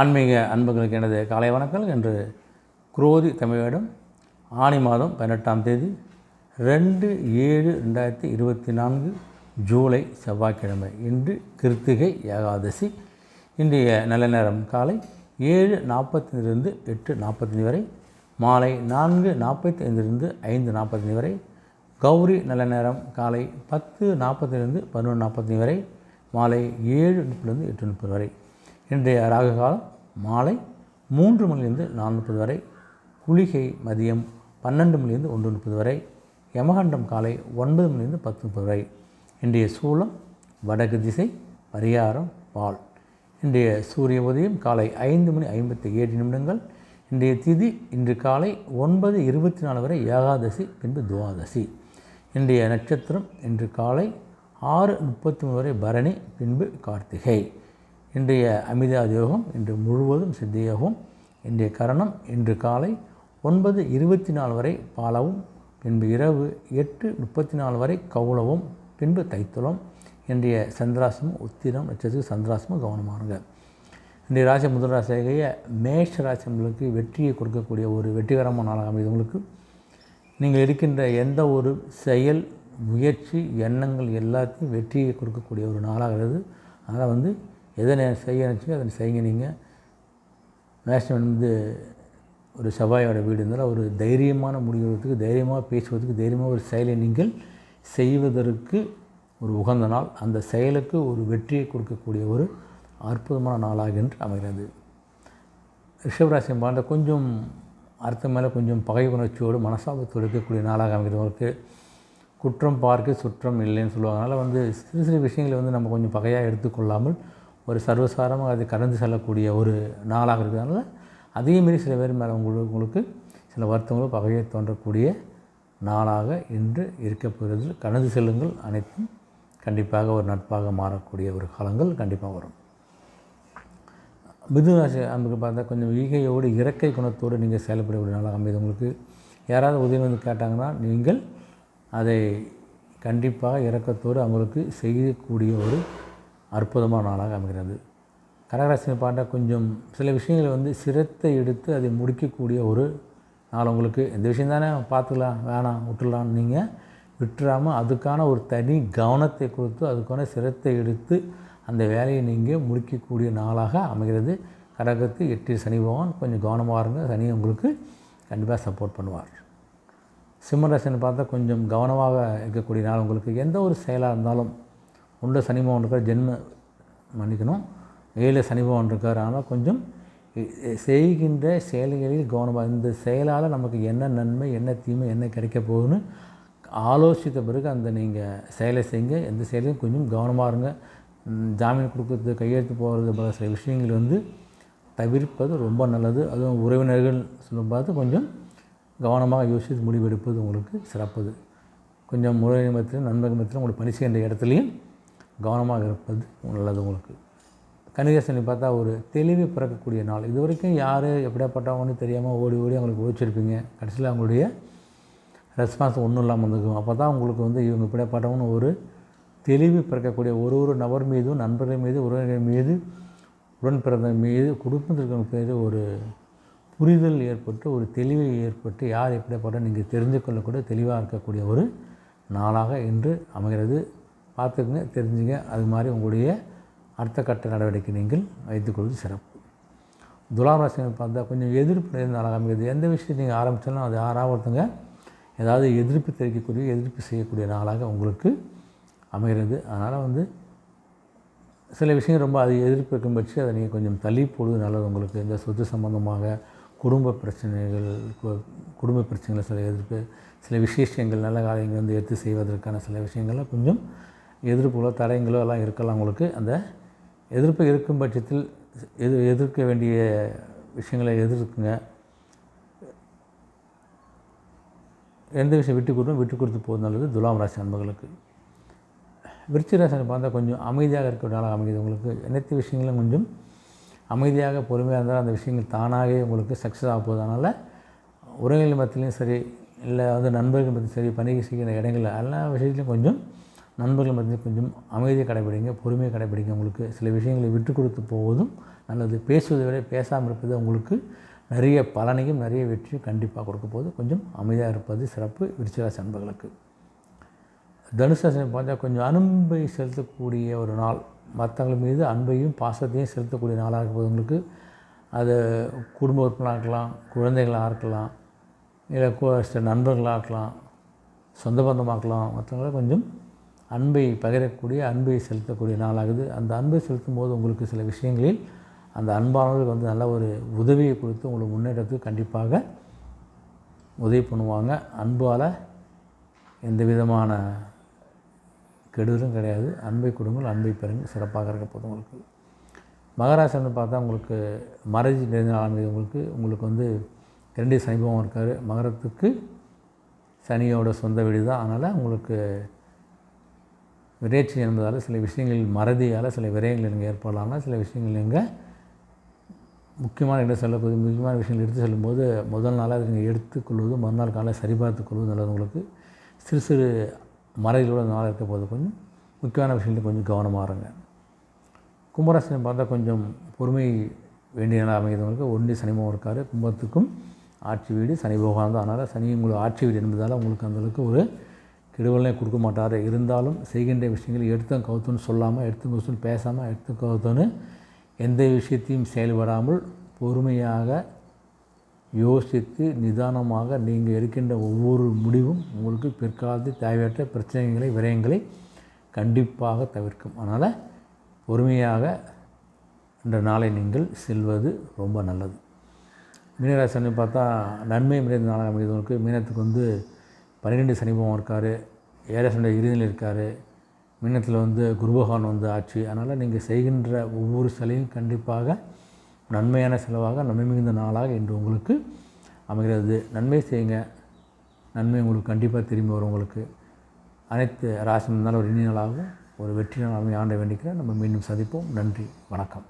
ஆன்மீக அன்புகளுக்கு எனது காலை வணக்கம் என்று குரோதி தமிழிடம் ஆணி மாதம் பதினெட்டாம் தேதி ரெண்டு ஏழு ரெண்டாயிரத்தி இருபத்தி நான்கு ஜூலை செவ்வாய்க்கிழமை. இன்று கிருத்திகை ஏகாதசி. இன்றைய நல்ல நேரம் காலை ஏழு நாற்பத்தைந்திலிருந்து எட்டு நாற்பத்தஞ்சு வரை மாலை நான்கு நாற்பத்தி ஐந்திலிருந்து ஐந்து நாற்பத்தஞ்சு வரை கௌரி நல்ல நேரம் காலை பத்து நாற்பத்திலிருந்து பதினொன்று நாற்பத்தஞ்சு வரை மாலை ஏழு முப்பதுலேருந்து எட்டு முப்பது வரை. இன்றைய ராகு காலம் மாலை மூன்று மணிலிருந்து நான்கு முப்பது வரை குளிகை மதியம் பன்னெண்டு மணிலிருந்து ஒன்று முப்பது வரை யமகண்டம் காலை ஒன்பது மணிலிருந்து பத்து முப்பது வரை. இன்றைய சூலம் வடக்கு திசை பரிகாரம் பால். இன்றைய சூரிய உதயம் காலை ஐந்து மணி ஐம்பத்தி ஏழு நிமிடங்கள். இன்றைய திதி இன்று காலை ஒன்பது இருபத்தி நாலு வரை ஏகாதசி பின்பு துவாதசி. இன்றைய நட்சத்திரம் இன்று காலை ஆறு முப்பத்தி மூணு வரை பரணி பின்பு கார்த்திகை. இன்றைய அமிதாத் யோகம் இன்று முழுவதும் சித்த யோகம் இன்றைய கரணம் இன்று காலை ஒன்பது இருபத்தி நாலு வரை பாலவும் பின்பு இரவு எட்டு முப்பத்தி நாலு வரை கவுளவும் பின்பு தைத்துளம். இன்றைய சந்திராசமும் உத்திரம் நட்சத்திரம் சந்திராசமும் கவனமானுங்க இன்றைய ராசி முதல் ராசியாகிய மேஷ உங்களுக்கு வெற்றியை கொடுக்கக்கூடிய ஒரு வெற்றிகரமான நாளாக அமைது உங்களுக்கு. நீங்கள் இருக்கின்ற எந்த ஒரு செயல் முயற்சி எண்ணங்கள் எல்லாத்தையும் வெற்றியை கொடுக்கக்கூடிய ஒரு நாளாகிறது அதனால் வந்து எதை செய்ய நினச்சிங்க? அதை செய்யுங்க நீங்கள் மேஷம் வந்து ஒரு செவ்வாயோட வீடு இருந்தால் ஒரு தைரியமான முடிவெடுக்கிறதுக்கு தைரியமாக பேசுவதற்கு தைரியமாக ஒரு செயலை நீங்கள் செய்வதற்கு ஒரு உகந்த நாள். அந்த செயலுக்கு ஒரு வெற்றியை கொடுக்கக்கூடிய ஒரு அற்புதமான நாளாக என்று அமைகிறது. ரிஷபராசி பாண்ட கொஞ்சம் அர்த்தம் மேலே கொஞ்சம் பகை உணர்ச்சியோடு மனசாபத்தோடு இருக்கக்கூடிய நாளாக அமைகிறவங்களுக்கு குற்றம் பார்க்க சுற்றம் இல்லைன்னு சொல்லுவாங்க. அதனால் வந்து சிறு சிறு விஷயங்களை வந்து நம்ம கொஞ்சம் பகையாக எடுத்துக்கொள்ளாமல் ஒரு சர்வசாரமாக அது கடந்து செல்லக்கூடிய ஒரு நாளாக இருக்கிறதுனால அதே மாரி சில பேர் மேலே உங்களுக்கு உங்களுக்கு சில வருத்தங்களும் பகையை தோன்றக்கூடிய நாளாக இன்று இருக்கப்போகிறது கடந்து செல்லுங்கள் அனைத்தும். கண்டிப்பாக ஒரு நட்பாக மாறக்கூடிய ஒரு காலங்கள் கண்டிப்பாக வரும். மிதுராசி அன்புக்கு பார்த்தா கொஞ்சம் ஈகையோடு இறக்கை குணத்தோடு நீங்கள் செயல்படக்கூடிய நாளாக அமைது உங்களுக்கு யாராவது உதவி வந்து கேட்டாங்கன்னா நீங்கள் அதை கண்டிப்பாக இறக்கத்தோடு அவங்களுக்கு செய்யக்கூடிய ஒரு அற்புதமான நாளாக அமைகிறது. கடகராசினை பார்த்தா கொஞ்சம் சில விஷயங்களை வந்து சிரத்தை எடுத்து அதை முடிக்கக்கூடிய ஒரு நாள் உங்களுக்கு. இந்த விஷயம் தானே பார்த்துக்கலாம் வேணாம் விட்டுடலாம் நீங்கள் விட்டுறாமல் அதுக்கான ஒரு தனி கவனத்தை கொடுத்து அதுக்கான சிரத்தை எடுத்து அந்த வேலையை நீங்கள் முடிக்கக்கூடிய நாளாக அமைகிறது. கடகத்து எட்டு சனி பகவான் கொஞ்சம் கவனமாக இருங்க. சனி உங்களுக்கு கண்டிப்பாக சப்போர்ட் பண்ணுவார். சிம்மராசின்னு பார்த்தா கொஞ்சம் கவனமாக இருக்கக்கூடிய நாள் உங்களுக்கு எந்த ஒரு செயலாக இருந்தாலும் உள்ள சனி பகவான் இருக்கார் ஜென்ம மன்னிக்கணும். ஏழு சனி பகவான் இருக்கார் ஆனால் கொஞ்சம் செய்கின்ற செயல்களில் கவனமாக இந்த செயலால் நமக்கு என்ன நன்மை என்ன தீமை என்ன கிடைக்க போகுதுன்னு ஆலோசித்த பிறகு அந்த நீங்கள் செயலை செய்யுங்க. எந்த செயலையும் கொஞ்சம் கவனமாக இருங்க. ஜாமீன் கொடுக்கறது கையெழுத்து போகிறது போல சில விஷயங்கள் வந்து தவிர்ப்பது ரொம்ப நல்லது. அதுவும் உறவினர்கள் சொல்லும் பார்த்து கொஞ்சம் கவனமாக யோசித்து முடிவெடுப்பது உங்களுக்கு சிறப்பது. கொஞ்சம் உறவினர் மத்தியிலும் நண்பர்கள் உங்களுக்கு பணி செய்கின்ற இடத்துலையும் கவனமாக இருப்பது நல்லது உங்களுக்கு. கணிகசனி பார்த்தா ஒரு தெளிவு பிறக்கக்கூடிய நாள். இது வரைக்கும் யார் எப்படியாப்பட்டவங்கன்னு தெரியாமல் ஓடி ஓடி அவங்களுக்கு ஓடிச்சிருப்பீங்க கடைசியில் அவங்களுடைய ரெஸ்பான்ஸ் ஒன்றும் இல்லாமல் வந்துக்கும். அப்போ தான் உங்களுக்கு வந்து இவங்க இப்படியாப்பட்டவங்கன்னு ஒரு தெளிவு பிறக்கக்கூடிய ஒரு ஒரு நபர் மீதும் நண்பர்கள் மீது உறவினர்கள் மீது உடன் பிறந்த மீது குடும்பத்திற்கு மீது ஒரு புரிதல் ஏற்பட்டு ஒரு தெளிவு ஏற்பட்டு யார் எப்படிப்பட்ட நீங்கள் தெரிந்து கொள்ளக்கூடிய தெளிவாக இருக்கக்கூடிய ஒரு நாளாக இன்று அமைகிறது. பார்த்துக்குங்க தெரிஞ்சுங்க. அது மாதிரி உங்களுடைய அடுத்த கட்ட நடவடிக்கை நீங்கள் வைத்துக்கொள்வது சிறப்பு. துலாம் பார்த்தா கொஞ்சம் எதிர்ப்பு நிறைந்த நாளாக அமைகிறது. எந்த விஷயத்தை நீங்கள் ஆரம்பித்தாலும் அது யாராவது ஒருத்தங்க ஏதாவது எதிர்ப்பு தெரிவிக்கக்கூடிய எதிர்ப்பு செய்யக்கூடிய நாளாக உங்களுக்கு அமைகிறது. அதனால் வந்து சில விஷயங்கள் ரொம்ப அது எதிர்ப்பு இருக்கும் பட்சம் அதை நீங்கள் கொஞ்சம் தள்ளி போடுவது நல்லது உங்களுக்கு. இந்த சொத்து சம்பந்தமாக குடும்ப பிரச்சனைகள் குடும்ப பிரச்சனைகள் சில எதிர்ப்பு சில விசேஷங்கள் நல்ல காரியங்கள் வந்து எடுத்து செய்வதற்கான சில விஷயங்கள்லாம் கொஞ்சம் எதிர்ப்புகளோ தடயங்களோ எல்லாம் இருக்கலாம் உங்களுக்கு. அந்த எதிர்ப்பு இருக்கும் பட்சத்தில் எது எதிர்க்க வேண்டிய விஷயங்களை எதிர்க்குங்க. எந்த விஷயம் விட்டு கொடுத்தோம் விட்டு கொடுத்து போவது நல்லது. துலாம் ராசி நண்பர்களுக்கு விருச்சிராசனை பார்த்தா கொஞ்சம் அமைதியாக இருக்கிறனால அமைதி உங்களுக்கு. அனைத்து விஷயங்களும் கொஞ்சம் அமைதியாக பொறுமையாக இருந்தால் அந்த விஷயங்கள் தானாகவே உங்களுக்கு சக்ஸஸ் ஆக போகுது. உறவினர் மத்தியிலையும் சரி இல்லை வந்து நண்பர்கள் மத்தியும் சரி பணிக்கு செய்கிற இடங்களில் எல்லா விஷயத்துலையும் கொஞ்சம் நண்பர்கள் மத்தியில் கொஞ்சம் அமைதியை கடைபிடிங்க பொறுமையை கடைபிடிங்க உங்களுக்கு சில விஷயங்களை விட்டு கொடுத்து போவதும் நல்லது. பேசுவதை விட பேசாமல் இருப்பது உங்களுக்கு நிறைய பலனையும் நிறைய வெற்றியும் கண்டிப்பாக கொடுக்க போது கொஞ்சம் அமைதியாக இருப்பது சிறப்பு. விருச்சிகராசி அன்பர்களுக்கு. தனுசாசனம் பார்த்தா கொஞ்சம் அன்பை செலுத்தக்கூடிய ஒரு நாள். மற்றவங்கள் மீது அன்பையும் பாசத்தையும் செலுத்தக்கூடிய நாளாக இருப்பது உங்களுக்கு. அது குடும்ப உறுப்பினராக இருக்கலாம் குழந்தைகளாக இருக்கலாம் இல்லை நண்பர்களாக இருக்கலாம் சொந்த பந்தமாக இருக்கலாம். மற்றவங்கள கொஞ்சம் அன்பை பகிரக்கூடிய அன்பை செலுத்தக்கூடிய நாளாகுது. அந்த அன்பை செலுத்தும் போது உங்களுக்கு சில விஷயங்களில் அந்த அன்பானவர்கள் வந்து நல்ல ஒரு உதவியை கொடுத்து உங்களுக்கு முன்னேற்றத்துக்கு கண்டிப்பாக உதவி பண்ணுவாங்க. அன்பால் எந்த விதமான கெடுதலும் கிடையாது. அன்பை கொடுங்கள் அன்பை பெறுங்கள். சிறப்பாக இருக்க போதும் உங்களுக்கு. மகராசன்னு பார்த்தா உங்களுக்கு மறைஞ்சி நிறைந்த ஆரம்பிது உங்களுக்கு உங்களுக்கு வந்து இரண்டு சனிபவம் இருக்கார். மகரத்துக்கு சனியோட சொந்த வீடு தான் அதனால் உங்களுக்கு விரைச்சி என்பதால் சில விஷயங்களில் மறதியால் சில விரயங்கள் இங்கே ஏற்படலாம்னா சில விஷயங்கள் நீங்கள் முக்கியமான இடம் சொல்லக்கூடிய முக்கியமான விஷயங்கள் எடுத்து செல்லும்போது முதல் நாளாக அதை நீங்கள் எடுத்துக்கொள்வது மறுநாள் காலை சரிபார்த்து கொள்வது நல்லது உங்களுக்கு. சிறு சிறு மறைகளோட நாளாக இருக்க போது கொஞ்சம் முக்கியமான விஷயங்கள் கொஞ்சம் கவனமாக இருங்க. கும்பராசினை பார்த்தா கொஞ்சம் பொறுமை வேண்டிய நாள் அமைகிறவங்களுக்கு ஒன்றி சனிமம் இருக்கார் கும்பத்துக்கும் ஆட்சி வீடு சனி போகாமல் தான். அதனால் சனி உங்களுக்கு ஆட்சி வீடு என்பதால் உங்களுக்கு அந்தளவுக்கு ஒரு கெடுவலே கொடுக்க மாட்டார். இருந்தாலும் செய்கின்ற விஷயங்கள் எடுத்தும் கவுத்துன்னு சொல்லாமல் எடுத்து கவுத்துன்னு பேசாமல் எடுத்து கவுத்துன்னு எந்த விஷயத்தையும் செயல்படாமல் பொறுமையாக யோசித்து நிதானமாக நீங்கள் எடுக்கின்ற ஒவ்வொரு முடிவும் உங்களுக்கு பிற்காலத்தில் தேவையற்ற பிரச்சனைகளை விரயங்களை கண்டிப்பாக தவிர்க்கும். அதனால் பொறுமையாக இந்த நாளை நீங்கள் செல்வது ரொம்ப நல்லது. மீனராசனி பார்த்தா நன்மை நிறைந்த நாளாக அமைந்தவங்களுக்கு மீனத்துக்கு வந்து பன்னிரெண்டு சனிபவம் இருக்கார் ஏழசனுடைய இறுதியில் இருக்கார் மின்னத்தில் வந்து குருபகான் வந்து ஆட்சி. அதனால் நீங்கள் செய்கின்ற ஒவ்வொரு சிலையும் கண்டிப்பாக நன்மையான செலவாக நன்மை மிகுந்த நாளாக இன்று உங்களுக்கு அமைகிறது. நன்மை செய்யுங்க. நன்மை உங்களுக்கு கண்டிப்பாக திரும்பி வரும் உங்களுக்கு. அனைத்து ராசி இருந்தாலும் ஒரு இனிய நாளாகவும் ஒரு வெற்றி நாளாகவும் ஆண்டை வேண்டிக்கிறேன். நம்ம மீண்டும் சந்திப்போம். நன்றி. வணக்கம்.